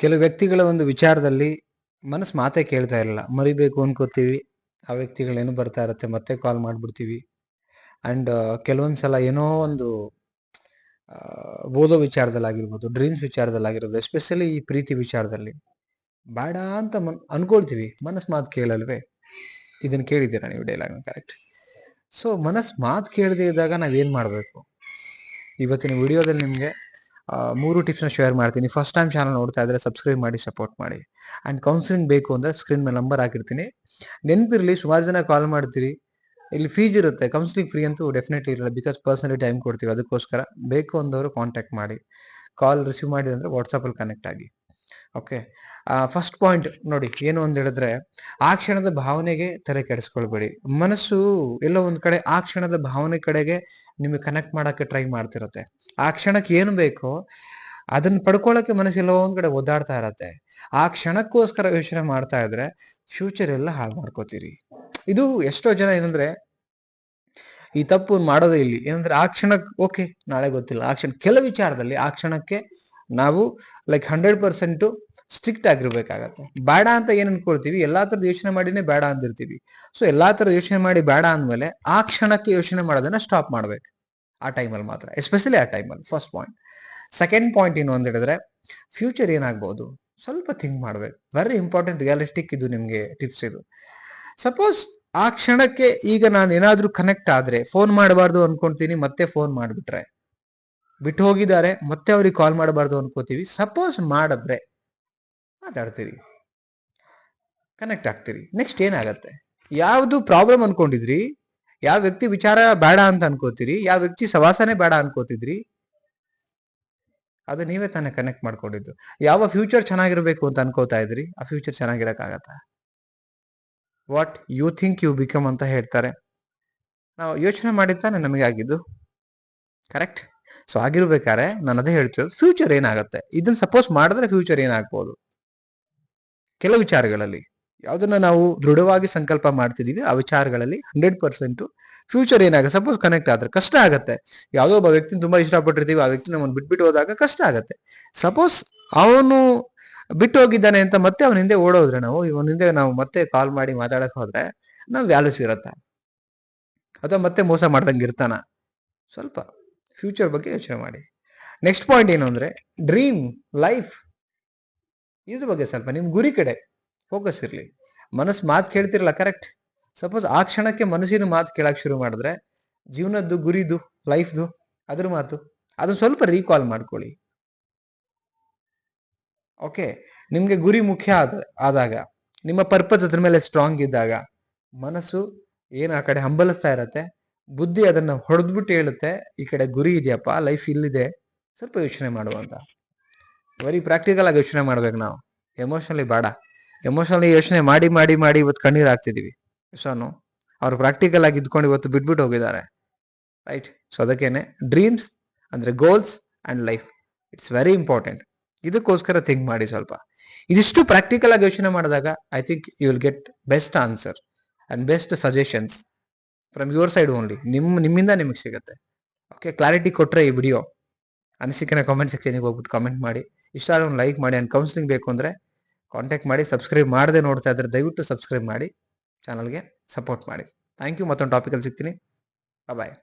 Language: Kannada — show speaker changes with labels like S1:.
S1: ಕೆಲವು ವ್ಯಕ್ತಿಗಳ ಒಂದು ವಿಚಾರದಲ್ಲಿ ಮನಸ್ಸು ಮಾತೇ ಕೇಳ್ತಾ ಇರಲ್ಲ ಮರಿಬೇಕು ಅನ್ಕೋತೀವಿ. ಆ ವ್ಯಕ್ತಿಗಳೇನು ಬರ್ತಾ ಇರುತ್ತೆ, ಮತ್ತೆ ಕಾಲ್ ಮಾಡ್ಬಿಡ್ತೀವಿ. ಅಂಡ್ ಕೆಲವೊಂದ್ಸಲ ಏನೋ ಒಂದು ಓದೋ ವಿಚಾರದಲ್ಲಿ ಆಗಿರ್ಬೋದು ಡ್ರೀಮ್ಸ್ ವಿಚಾರದಲ್ಲಾಗಿರ್ಬೋದು ಎಸ್ಪೆಷಲಿ ಈ ಪ್ರೀತಿ ವಿಚಾರದಲ್ಲಿ ಬೇಡ ಅಂತ ಮನ್, ಅನ್ಕೊಳ್ತೀವಿ. ಮನಸ್ಸು ಮಾತು ಕೇಳಲ್ವೇ? ಇದನ್ನ ಕೇಳಿದ್ದೀರಾ ನೀವು ಡೈಲಾಗ್ ಕರೆಕ್ಟ್ ಸೊ ಮನಸ್ಸು ಮಾತು ಕೇಳದೇ ಇದ್ದಾಗ ನಾವೇನು ಮಾಡಬೇಕು? ಇವತ್ತಿನ ವಿಡಿಯೋದಲ್ಲಿ ನಿಮಗೆ ಮೂರು ಟಿಪ್ಸ್ನ ಶೇರ್ ಮಾಡ್ತೀನಿ. ಫಸ್ಟ್ ಟೈಮ್ ಚಾನಲ್ ನೋಡ್ತಾ ಇದ್ರೆ ಸಬ್ಸ್ಕ್ರೈಬ್ ಮಾಡಿ ಸಪೋರ್ಟ್ ಮಾಡಿ. ಆ್ಯಂಡ್ ಕೌನ್ಸಿಲಿಂಗ್ ಬೇಕು ಅಂದರೆ ಸ್ಕ್ರೀನ್ ಮೇಲೆ ನಂಬರ್ ಹಾಕಿರ್ತೀನಿ. ನೆನಪಿರಲಿ, ಸುಮಾರು ಜನ ಕಾಲ್ ಮಾಡ್ತೀರಿ. ಇಲ್ಲಿ ಫೀಸ್ ಇರುತ್ತೆ. ಕೌನ್ಸಿಲಿಂಗ್ ಫ್ರೀ ಅಂತೂ ಡೆಫಿನೆಟ್ಲಿ ಇರಲ್ಲ. ಬಿಕಾಸ್ ಪರ್ಸನಲಿ ಟೈಮ್ ಕೊಡ್ತೀವಿ. ಅದಕ್ಕೋಸ್ಕರ ಬೇಕು ಅಂದವರು ಕಾಂಟ್ಯಾಕ್ಟ್ ಮಾಡಿ. ಕಾಲ್ ರಿಸೀವ್ ಮಾಡಿ ಅಂದರೆ ವಾಟ್ಸಪ್ಪಲ್ಲಿ ಕನೆಕ್ಟ್ ಆಗಿ. ಓಕೆ ಫಸ್ಟ್ ಪಾಯಿಂಟ್ ನೋಡಿ, ಏನು ಅಂತ ಹೇಳಿದ್ರೆ, ಆ ಕ್ಷಣದ ಭಾವನೆಗೆ ತಲೆ ಕೆಡಿಸ್ಕೊಳ್ಬೇಡಿ. ಮನಸ್ಸು ಎಲ್ಲೋ ಒಂದ್ ಕಡೆ ಆ ಕ್ಷಣದ ಭಾವನೆ ಕಡೆಗೆ ನಿಮಗೆ ಕನೆಕ್ಟ್ ಮಾಡಕ್ಕೆ ಟ್ರೈ ಮಾಡ್ತಿರುತ್ತೆ. ಆ ಕ್ಷಣಕ್ಕೆ ಏನು ಬೇಕೋ, ಅದನ್ನ ಪಡ್ಕೊಳ್ಳೋಕೆ ಮನಸ್ಸು ಎಲ್ಲೋ ಒಂದ್ ಕಡೆ ಒದ್ದಾಡ್ತಾ ಇರತ್ತೆ. ಆ ಕ್ಷಣಕ್ಕೋಸ್ಕರ ಯೋಚನೆ ಮಾಡ್ತಾ ಇದ್ರೆ ಫ್ಯೂಚರ್ ಎಲ್ಲ ಹಾಳು ಮಾಡ್ಕೋತೀರಿ. ಇದು ಎಷ್ಟೋ ಜನ ಏನಂದ್ರೆ, ಈ ತಪ್ಪು ಮಾಡೋದೇ ಇಲ್ಲಿ. ಏನಂದ್ರೆ, ಆ ಕ್ಷಣಕ್ಕೆ ಓಕೆ ನಾಳೆ ಗೊತ್ತಿಲ್ಲ. ಆ ಕ್ಷಣ ಕೆಲವು ವಿಚಾರದಲ್ಲಿ ಆ ಕ್ಷಣಕ್ಕೆ ನಾವು ಲೈಕ್ ಹಂಡ್ರೆಡ್ ಪರ್ಸೆಂಟ್ ಸ್ಟ್ರಿಕ್ಟ್ ಆಗಿರ್ಬೇಕಾಗತ್ತೆ. ಬೇಡ ಅಂತ ಏನ್ ಅನ್ಕೊಳ್ತೀವಿ? ಎಲ್ಲಾ ತರದ ಯೋಚನೆ ಮಾಡಿನೇ ಬೇಡ ಅಂದಿರ್ತೀವಿ. ಸೊ ಎಲ್ಲಾ ತರದ ಯೋಚನೆ ಮಾಡಿ ಬೇಡ ಅಂದ್ಮೇಲೆ ಆ ಕ್ಷಣಕ್ಕೆ ಯೋಚನೆ ಮಾಡೋದನ್ನ ಸ್ಟಾಪ್ ಮಾಡ್ಬೇಕು. ಆ ಟೈಮಲ್ಲಿ ಮಾತ್ರ ಎಸ್ಪೆಷಲಿ ಆ ಟೈಮಲ್ಲಿ ಫಸ್ಟ್ ಪಾಯಿಂಟ್ ಸೆಕೆಂಡ್ ಪಾಯಿಂಟ್ ಏನು ಅಂತ ಹೇಳಿದ್ರೆ ಫ್ಯೂಚರ್ ಏನಾಗ್ಬೋದು? ಸ್ವಲ್ಪ ಥಿಂಕ್ ಮಾಡ್ಬೇಕು. ವೆರಿ ಇಂಪಾರ್ಟೆಂಟ್ ರಿಯಾಲಿಸ್ಟಿಕ್ ಇದು ನಿಮಗೆ ಟಿಪ್ಸ್ ಇದು. ಸಪೋಸ್ ಆ ಕ್ಷಣಕ್ಕೆ ಈಗ ನಾನು ಏನಾದ್ರೂ ಕನೆಕ್ಟ್ ಆದರೆ ಫೋನ್ ಮಾಡಬಾರ್ದು ಅನ್ಕೊಂತೀನಿ, ಮತ್ತೆ ಫೋನ್ ಮಾಡಿಬಿಟ್ರೆ. ಬಿಟ್ಟು ಹೋಗಿದ್ದಾರೆ ಮತ್ತೆ ಅವ್ರಿಗೆ ಕಾಲ್ ಮಾಡಬಾರ್ದು ಅನ್ಕೋತೀವಿ. ಸಪೋಸ್ ಮಾಡಿದ್ರೆ ಮಾತಾಡ್ತೀರಿ. ಕನೆಕ್ಟ್ ಆಗ್ತೀರಿ. ನೆಕ್ಸ್ಟ್ ಏನಾಗತ್ತೆ? ಯಾವ್ದು ಪ್ರಾಬ್ಲಮ್ ಅನ್ಕೊಂಡಿದ್ರಿ? ಯಾವ ವ್ಯಕ್ತಿ ವಿಚಾರ ಬೇಡ ಅಂತ ಅನ್ಕೋತೀರಿ? ಯಾವ ವ್ಯಕ್ತಿ ಸವಾಸನೆ ಬೇಡ ಅನ್ಕೋತಿದ್ರಿ? ಅದು ನೀವೇ ತಾನೇ ಕನೆಕ್ಟ್ ಮಾಡ್ಕೊಂಡಿದ್ದು. ಯಾವ ಫ್ಯೂಚರ್ ಚೆನ್ನಾಗಿರ್ಬೇಕು ಅಂತ ಅನ್ಕೋತಾ ಇದ್ರಿ? ಆ future ಚೆನ್ನಾಗಿರಕ್ಕಾಗತ್ತ? What you think you become ಅಂತ ಹೇಳ್ತಾರೆ. ನಾವು ಯೋಚನೆ ಮಾಡಿದ್ದಾನೆ ನಮಗೆ ಆಗಿದ್ದು. ಕರೆಕ್ಟ್ ಸೊ ಆಗಿರ್ಬೇಕಾದ್ರೆ ನಾನು ಅದೇ ಹೇಳ್ತಿರೋದು. ಫ್ಯೂಚರ್ ಏನಾಗುತ್ತೆ? ಇದನ್ನ ಸಪೋಸ್ ಮಾಡಿದ್ರೆ ಫ್ಯೂಚರ್ ಏನಾಗ್ಬೋದು? ಕೆಲವು ವಿಚಾರಗಳಲ್ಲಿ. ಯಾವ್ದನ್ನ ನಾವು ದೃಢವಾಗಿ ಸಂಕಲ್ಪ ಮಾಡ್ತಿದೀವಿ ಆ ವಿಚಾರಗಳಲ್ಲಿ ಹಂಡ್ರೆಡ್ ಪರ್ಸೆಂಟ್ ಫ್ಯೂಚರ್ ಏನಾಗುತ್ತೆ? ಸಪೋಸ್ ಕನೆಕ್ಟ್ ಆದ್ರೆ ಕಷ್ಟ ಆಗತ್ತೆ. ಯಾವುದೋ ಒಬ್ಬ ವ್ಯಕ್ತಿನ ತುಂಬಾ ಇಷ್ಟಪಟ್ಟಿರ್ತೀವಿ, ಆ ವ್ಯಕ್ತಿ ನಮ್ಮನ್ನು ಬಿಟ್ಬಿಟ್ಟು ಹೋದಾಗ ಕಷ್ಟ ಆಗತ್ತೆ. ಸಪೋಸ್ ಅವನು ಬಿಟ್ಟು ಹೋಗಿದ್ದಾನೆ ಅಂತ ಮತ್ತೆ ಅವನ ಹಿಂದೆ ಓಡೋದ್ರೆ ನಾವು, ಇವನ ಹಿಂದೆ ನಾವು ಮತ್ತೆ ಕಾಲ್ ಮಾಡಿ ಮಾತಾಡಕ್ ಹೋದ್ರೆ ನಾವು ವ್ಯಾಲ್ಯೂಸ್ ಇರತ್ತ? ಅಥವಾ ಮತ್ತೆ ಮೋಸ ಮಾಡ್ದಂಗೆ ಇರ್ತಾನ? ಸ್ವಲ್ಪ ಫ್ಯೂಚರ್ ಬಗ್ಗೆ ಯೋಚನೆ ಮಾಡಿ. ನೆಕ್ಸ್ಟ್ ಪಾಯಿಂಟ್ ಏನು ಅಂದ್ರೆ ಡ್ರೀಮ್ ಲೈಫ್ ಇದ್ರ ಬಗ್ಗೆ ಸ್ವಲ್ಪ ನಿಮ್ಮ ಗುರಿ ಕಡೆ ಫೋಕಸ್ ಇರಲಿ. ಮನಸ್ಸು ಮಾತು ಕೇಳ್ತಿರಲ್ಲ ಕರೆಕ್ಟ್ ಸಪೋಸ್ ಆ ಕ್ಷಣಕ್ಕೆ ಮನಸ್ಸಿನ ಮಾತು ಕೇಳಕ್ ಶುರು ಮಾಡಿದ್ರೆ ಜೀವನದ್ದು, ಗುರಿದು ಲೈಫ್ದು ಅದ್ರ ಮಾತು ಅದು ಸ್ವಲ್ಪ ರೀಕಾಲ್ ಮಾಡ್ಕೊಳ್ಳಿ. ಓಕೆ ನಿಮಗೆ ಗುರಿ ಮುಖ್ಯ ಆದ, ಆದಾಗ, ನಿಮ್ಮ ಪರ್ಪಸ್ ಅದ್ರ ಮೇಲೆ ಸ್ಟ್ರಾಂಗ್ ಇದ್ದಾಗ, ಮನಸ್ಸು ಏನು ಆ ಕಡೆ ಹಂಬಲಿಸ್ತಾ ಇರತ್ತೆ, ಬುದ್ಧಿ ಅದನ್ನ ಹೊಡೆದ್ಬಿಟ್ಟು ಹೇಳುತ್ತೆ, ಈ ಕಡೆ ಗುರಿ ಇದೆಯಪ್ಪ ಲೈಫ್ ಇಲ್ಲಿದೆ, ಸ್ವಲ್ಪ ಯೋಚನೆ ಮಾಡುವಂತ. ಬರೀ ಪ್ರಾಕ್ಟಿಕಲ್ ಆಗಿ ಯೋಚನೆ ಮಾಡ್ಬೇಕು ನಾವು. ಎಮೋಷನಲಿ ಬೇಡ. ಎಮೋಷನಲಿ ಯೋಚನೆ ಮಾಡಿ ಮಾಡಿ ಮಾಡಿ ಇವತ್ತು ಕಣ್ಣೀರು ಹಾಕ್ತಿದೀವಿ. ಸೊನು ಅವ್ರು ಪ್ರಾಕ್ಟಿಕಲ್ ಆಗಿ ಇದ್ಕೊಂಡು ಇವತ್ತು ಬಿಟ್ಬಿಟ್ಟು ಹೋಗಿದ್ದಾರೆ. ರೈಟ್ ಸೊ ಅದಕ್ಕೇನೆ ಡ್ರೀಮ್ಸ್ ಅಂದ್ರೆ goals and life it's very important ಇದಕ್ಕೋಸ್ಕರ ಥಿಂಕ್ ಮಾಡಿ ಸ್ವಲ್ಪ. ಇದಿಷ್ಟು ಪ್ರಾಕ್ಟಿಕಲ್ ಆಗಿ ಯೋಚನೆ ಮಾಡಿದಾಗ I think you will get best answer and best suggestions from your side only ನಿಮ್ಮ ನಿಮ್ಮಿಂದ ನಿಮಗೆ ಸಿಗುತ್ತೆ. ಓಕೆ ಕ್ಲಾರಿಟಿ ಕೊಟ್ಟರೆ ಈ ವಿಡಿಯೋ ಅನಿಸಿಕೆನ ಕಾಮೆಂಟ್ ಸೆಕ್ಷನಿಗೆ ಹೋಗ್ಬಿಟ್ಟು ಕಾಮೆಂಟ್ ಮಾಡಿ. ಇಷ್ಟ ಒಂದು ಲೈಕ್ ಮಾಡಿ ಆ್ಯಂಡ್ ಕೌನ್ಸಿಲಿಂಗ್ ಬೇಕು ಅಂದರೆ ಕಾಂಟ್ಯಾಕ್ಟ್ ಮಾಡಿ ಸಬ್ಸ್ಕ್ರೈಬ್ ಮಾಡದೆ ನೋಡ್ತಾ ಇದ್ರೆ ದಯವಿಟ್ಟು ಸಬ್ಸ್ಕ್ರೈಬ್ ಮಾಡಿ ಚಾನಲ್ಗೆ ಸಪೋರ್ಟ್ ಮಾಡಿ. ಥ್ಯಾಂಕ್ ಯು ಮತ್ತೊಂದು ಟಾಪಿಕಲ್ಲಿ ಸಿಗ್ತೀನಿ. ಬಾಯ್